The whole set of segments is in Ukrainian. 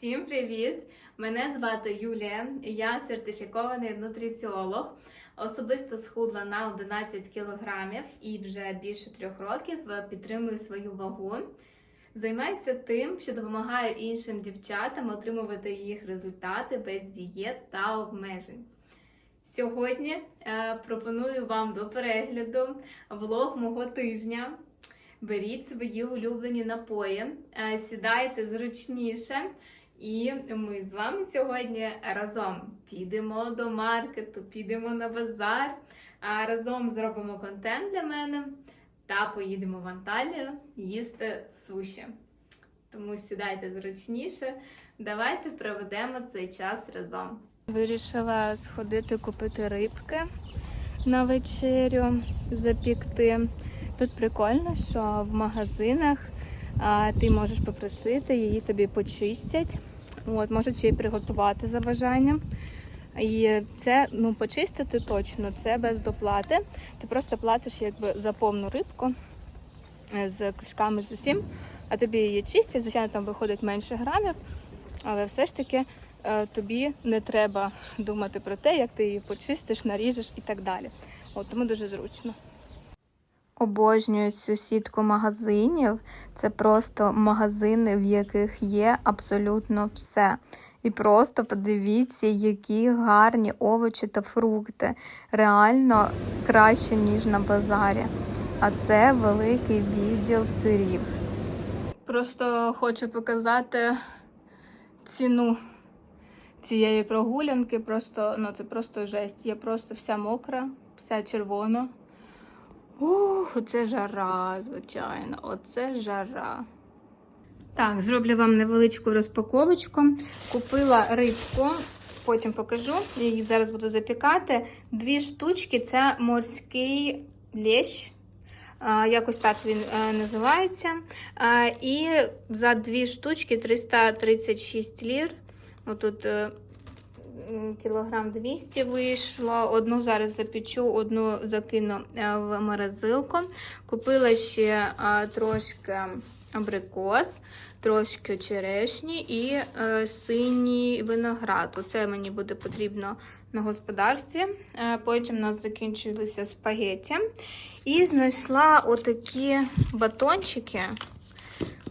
Всім привіт! Мене звати Юлія, я сертифікований нутриціолог. Особисто схудла на 11 кілограмів і вже більше трьох років підтримую свою вагу. Займаюся тим, що допомагаю іншим дівчатам отримувати їх результати без дієт та обмежень. Сьогодні е, пропоную вам до перегляду влог мого тижня. Беріть свої улюблені напої, е, сідайте зручніше, і ми з вами сьогодні разом підемо до маркету, підемо на базар, а разом зробимо контент для мене та поїдемо в Анталію їсти суші. Тому сідайте зручніше, давайте проведемо цей час разом. Вирішила сходити купити рибки на вечерю, запікти. Тут прикольно, що в магазинах ти можеш попросити, її тобі почистять. От, можуть ще й приготувати за бажанням. І це ну, почистити точно, це без доплати. Ти просто платиш якби за повну рибку е, з кишками з усім, а тобі її чистять. Звичайно, там виходить менше грамів, але все ж таки е, тобі не треба думати про те, як ти її почистиш, наріжеш і так далі. От, тому дуже зручно. Обожнюю цю сітку магазинів. Це просто магазини, в яких є абсолютно все. І просто подивіться, які гарні овочі та фрукти. Реально краще, ніж на базарі. А це великий відділ сирів. Просто хочу показати ціну цієї прогулянки. Просто, ну це просто жесть. Я просто вся мокра, вся червона. Ух, оце жара, звичайно, оце жара. Так, зроблю вам невеличку розпаковочку. Купила рибку, потім покажу. Я її зараз буду запікати. Дві штучки це морський лещ. Якось так він називається. І за дві штучки 336 лір. Отут е, кілограм 200 вийшло. Одну зараз запечу, одну закину е, в морозилку. Купила ще трошки абрикос, трошки черешні і е, синій виноград. Оце мені буде потрібно на господарстві. Е, потім у нас закінчилися спагетті. І знайшла отакі батончики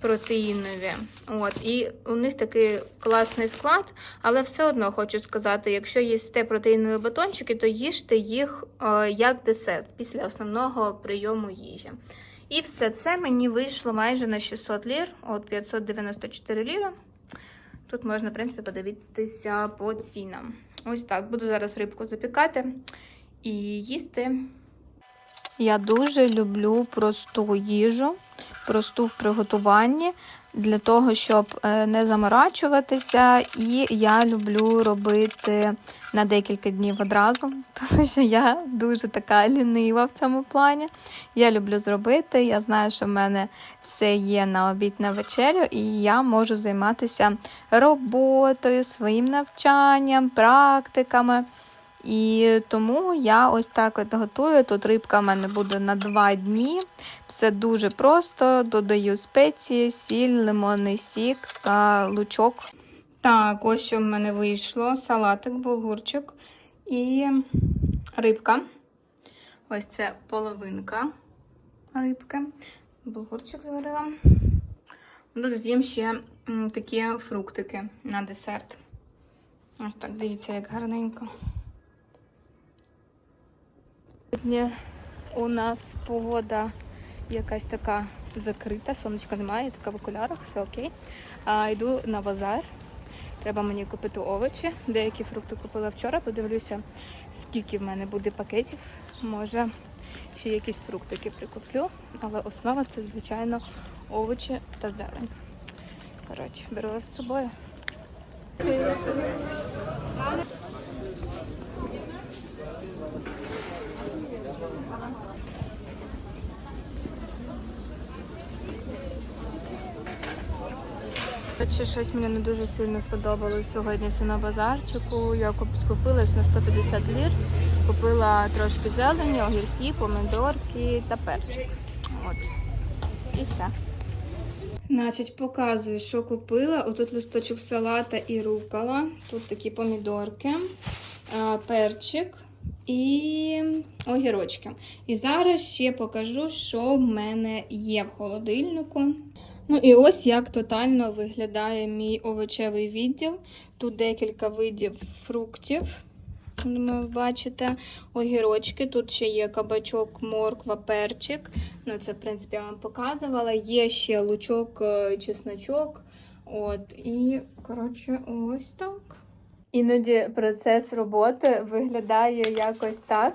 протеїнові. От, І у них такий класний склад, але все одно хочу сказати: якщо їсте протеїнові батончики, то їжте їх е, як десерт після основного прийому їжі. І все це мені вийшло майже на 600 лір, от 594 ліри. Тут можна, в принципі, подивитися по цінам. Ось так. Буду зараз рибку запікати і їсти. Я дуже люблю просту їжу, просту в приготуванні, для того, щоб е, не заморачуватися. І я люблю робити на декілька днів одразу, тому що я дуже така лінива в цьому плані. Я люблю зробити. Я знаю, що в мене все є на обід на вечерю, і я можу займатися роботою, своїм навчанням, практиками. І тому я ось так от готую. Тут рибка в мене буде на 2 дні. Все дуже просто. Додаю спеції, сіль, лимонний сік, та лучок. Так, ось що в мене вийшло: салатик, булгурчик і рибка. Ось це половинка рибки. Булгурчик зварила. Тут з'їм ще такі фруктики на десерт. Ось так, дивіться, як гарненько. Сьогодні у нас погода якась така закрита, сонечка немає, така в окулярах, все окей. А, йду на базар. Треба мені купити овочі. Деякі фрукти купила вчора. Подивлюся, скільки в мене буде пакетів. Може, ще якісь фруктики прикуплю. Але основа це, звичайно, овочі та зелень. Коротше, беру вас з собою. Чи щось мені не дуже сильно сподобалось сьогодні це на базарчику. Я куп- скупилась на 150 лір. Купила трошки зелені, огірки, помидорки та перчик. От. І все. Значить, показую, що купила. Отут листочок салата і рукола. Тут такі помідорки, перчик і огірочки. І зараз ще покажу, що в мене є в холодильнику. Ну і ось як тотально виглядає мій овочевий відділ. Тут декілька видів фруктів. Ви бачите огірочки. Тут ще є кабачок, морква, перчик. Ну, це, в принципі, я вам показувала. Є ще лучок, е, чесночок. От, і, коротше, ось так. Іноді процес роботи виглядає якось так.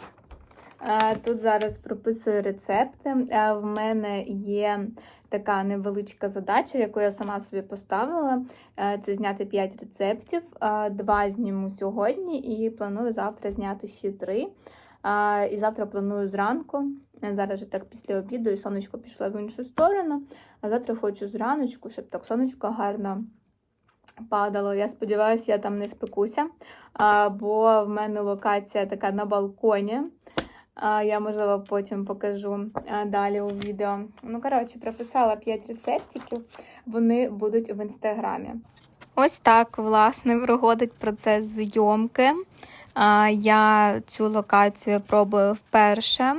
Е, Тут зараз прописую рецепти. Е, В мене є така невеличка задача, яку я сама собі поставила. Е, Це зняти 5 рецептів. Е, Два зніму сьогодні і планую завтра зняти ще 3. І завтра планую зранку. Е, Зараз же так після обіду і сонечко пішло в іншу сторону. А завтра хочу зраночку, щоб так сонечко гарно падало. Я сподіваюся, я там не спекуся, бо в мене локація така на балконі. Я, можливо, потім покажу далі у відео. Ну, коротше, прописала 5 рецептиків, вони будуть в інстаграмі. Ось так, власне, проходить процес зйомки. Я цю локацію пробую вперше.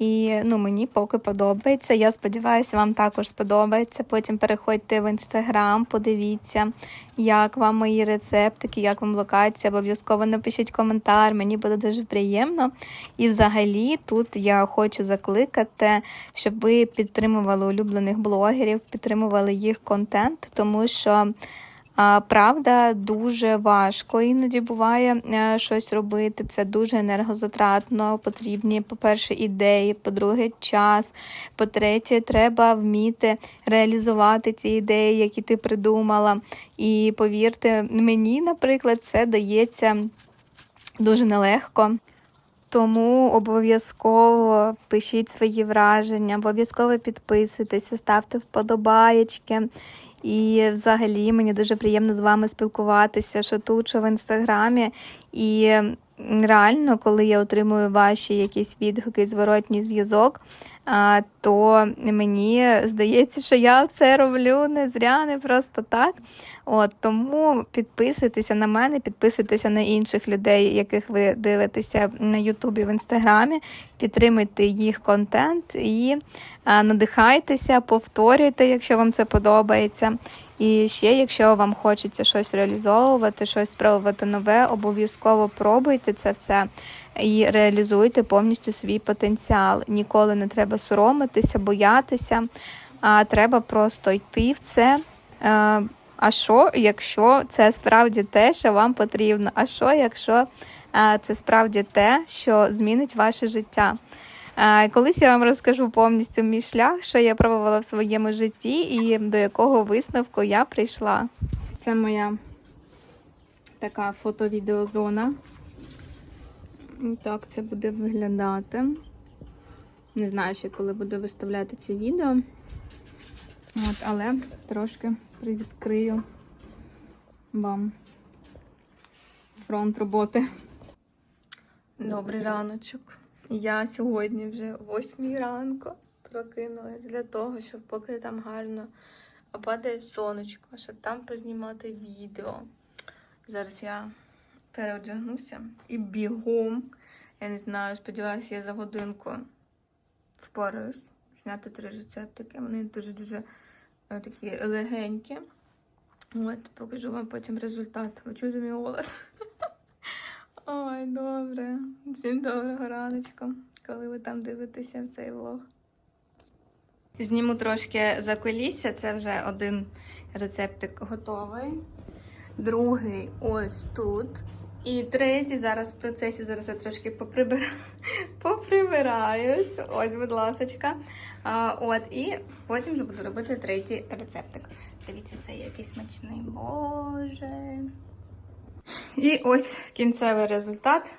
І ну, мені поки подобається. Я сподіваюся, вам також сподобається. Потім переходьте в інстаграм, подивіться, як вам мої рецептики, як вам локація. Обов'язково напишіть коментар, мені буде дуже приємно. І взагалі тут я хочу закликати, щоб ви підтримували улюблених блогерів, підтримували їх контент, тому що. Правда, дуже важко іноді буває е, щось робити. Це дуже енергозатратно. Потрібні, по-перше, ідеї, по-друге, час. По-третє, треба вміти реалізувати ці ідеї, які ти придумала. І повірте, мені, наприклад, це дається дуже нелегко. Тому обов'язково пишіть свої враження, обов'язково підписуйтеся, ставте вподобаєчки. І взагалі мені дуже приємно з вами спілкуватися, що тут, що в інстаграмі. І реально, коли я отримую ваші якісь відгуки, зворотній зв'язок, то мені здається, що я все роблю не зря, не просто так. От Тому підписуйтеся на мене, підписуйтеся на інших людей, яких ви дивитеся на Ютубі в Інстаграмі, підтримуйте їх контент і надихайтеся, повторюйте, якщо вам це подобається. І ще, якщо вам хочеться щось реалізовувати, щось спробувати нове, обов'язково пробуйте це все і реалізуйте повністю свій потенціал. Ніколи не треба соромитися, боятися, а треба просто йти в це. Е, А що, якщо це справді те, що вам потрібно? А що, якщо е, це справді те, що змінить ваше життя? Е, Колись я вам розкажу повністю мій шлях, що я пробувала в своєму житті і до якого висновку я прийшла. Це моя така фото-відеозона. Так це буде виглядати. Не знаю, ще коли буду виставляти ці відео. От, але трошки привідкрию вам фронт роботи. Добрий раночок. Я сьогодні вже о 8 ранку прокинулась для того, щоб поки там гарно падає сонечко, щоб там познімати відео. Зараз я переодягнуся і бігом. Я не знаю, сподіваюся, я за годинку впораюсь. Зняти три рецептики. Вони дуже-дуже е, такі легенькі. От, покажу вам потім результат. Ви чуєте мій голос? Ой, добре. Всім доброго раночку, коли ви там дивитеся в цей влог. Зніму трошки за колісся, це вже один рецептик готовий. Другий ось тут. І третій зараз в процесі, зараз я трошки поприбираю, поприбираюсь. Ось, будь ласочка. А, от, і потім вже буду робити третій рецептик. Дивіться, це який смачний. Боже. І ось кінцевий результат.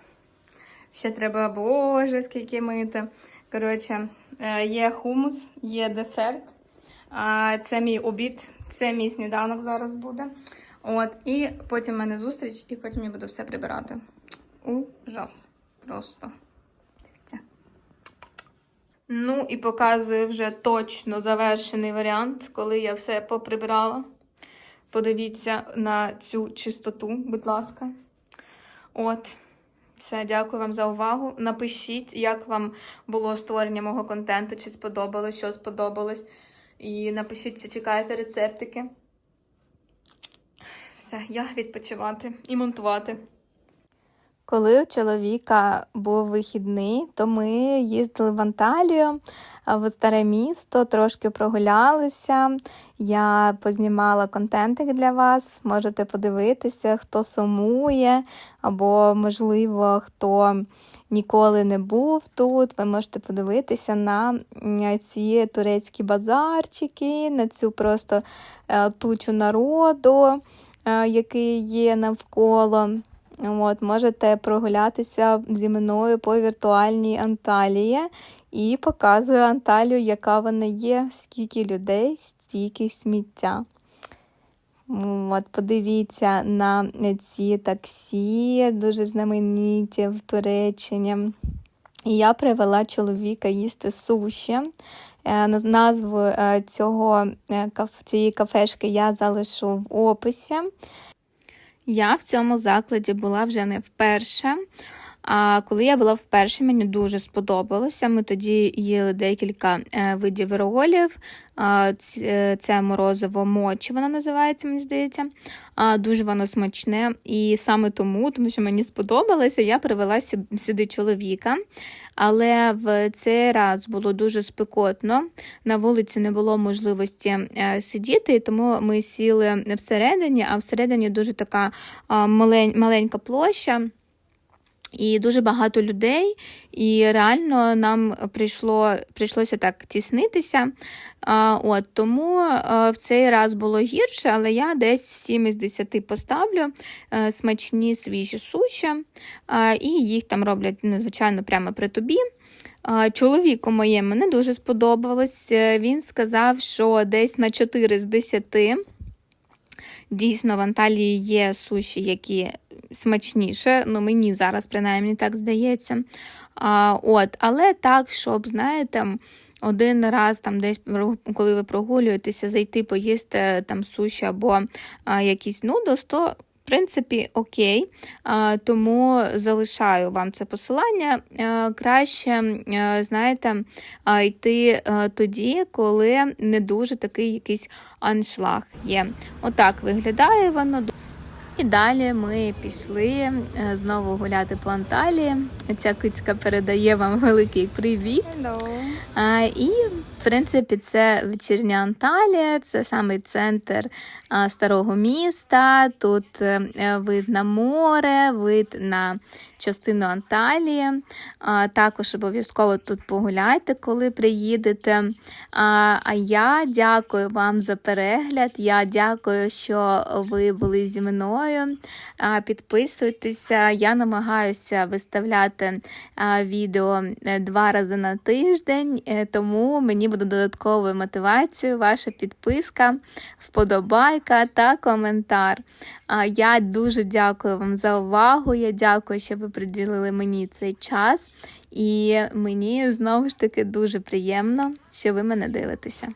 Ще треба, боже, скільки мити. Коротше, е, є хумус, є десерт. Це мій обід, це мій сніданок зараз буде. От, і потім в мене зустріч, і потім я буду все прибирати. Ужас. Просто. Дивіться. Ну і показую вже точно завершений варіант, коли я все поприбирала. Подивіться на цю чистоту, будь ласка. От. Все, дякую вам за увагу. Напишіть, як вам було створення мого контенту, чи сподобалось, що сподобалось. І напишіть, чи чекаєте рецептики. Все, я відпочивати і монтувати. Коли у чоловіка був вихідний, то ми їздили в Анталію, в старе місто, трошки прогулялися. Я познімала контентик для вас. Можете подивитися, хто сумує, або, можливо, хто ніколи не був тут. Ви можете подивитися на ці турецькі базарчики, на цю просто е, тучу народу, який є навколо. От, можете прогулятися зі мною по віртуальній Анталії і показую Анталію, яка вона є, скільки людей, стільки сміття. От, подивіться на ці таксі, дуже знамениті в Туреччині. І я привела чоловіка їсти суші. Е, Назву е, цього, е, цієї кафешки я залишу в описі. Я в цьому закладі була вже не вперше. А коли я була вперше, мені дуже сподобалося. Ми тоді їли декілька е, видів ролів. Е, Це морозиво мочі, воно називається, мені здається. Дуже воно смачне. І саме тому, тому що мені сподобалося, я привела сюди чоловіка. Але в цей раз було дуже спекотно. На вулиці не було можливості е, сидіти, тому ми сіли всередині, а всередині дуже така маленька площа. І дуже багато людей, і реально нам прийшло, прийшлося так тіснитися. А, от, тому а, в цей раз було гірше, але я десь 7 із 10 поставлю е, смачні свіжі суші, а, і їх там роблять, ну, звичайно, прямо при тобі. А, Чоловіку моєму не дуже сподобалось. Е, Він сказав, що десь на 4 з 10. Дійсно, в Анталії є суші, які смачніше. Ну, мені зараз, принаймні, так здається. А, от, але так, щоб, знаєте, один раз там десь, коли ви прогулюєтеся, зайти поїсти там суші або а, якісь нудос, то в принципі, окей, тому залишаю вам це посилання. Краще, знаєте, йти тоді, коли не дуже такий якийсь аншлаг є. Отак виглядає воно. І далі ми пішли е, знову гуляти по Анталії. Ця кицька передає вам великий привіт. Hello. і, в принципі, це вечірня Анталія, це саме центр старого міста. Тут е, е, вид на море, вид на частину Анталії. Також обов'язково тут погуляйте, коли приїдете. А, я дякую вам за перегляд. Я дякую, що ви були зі мною. Підписуйтеся. Я намагаюся виставляти відео е, два рази на тиждень, е, тому мені буде додатковою мотивацією ваша підписка, вподобайка та коментар. Я дуже дякую вам за увагу. Я дякую, що ви приділили мені цей час. І мені знову ж таки дуже приємно, що ви мене дивитеся.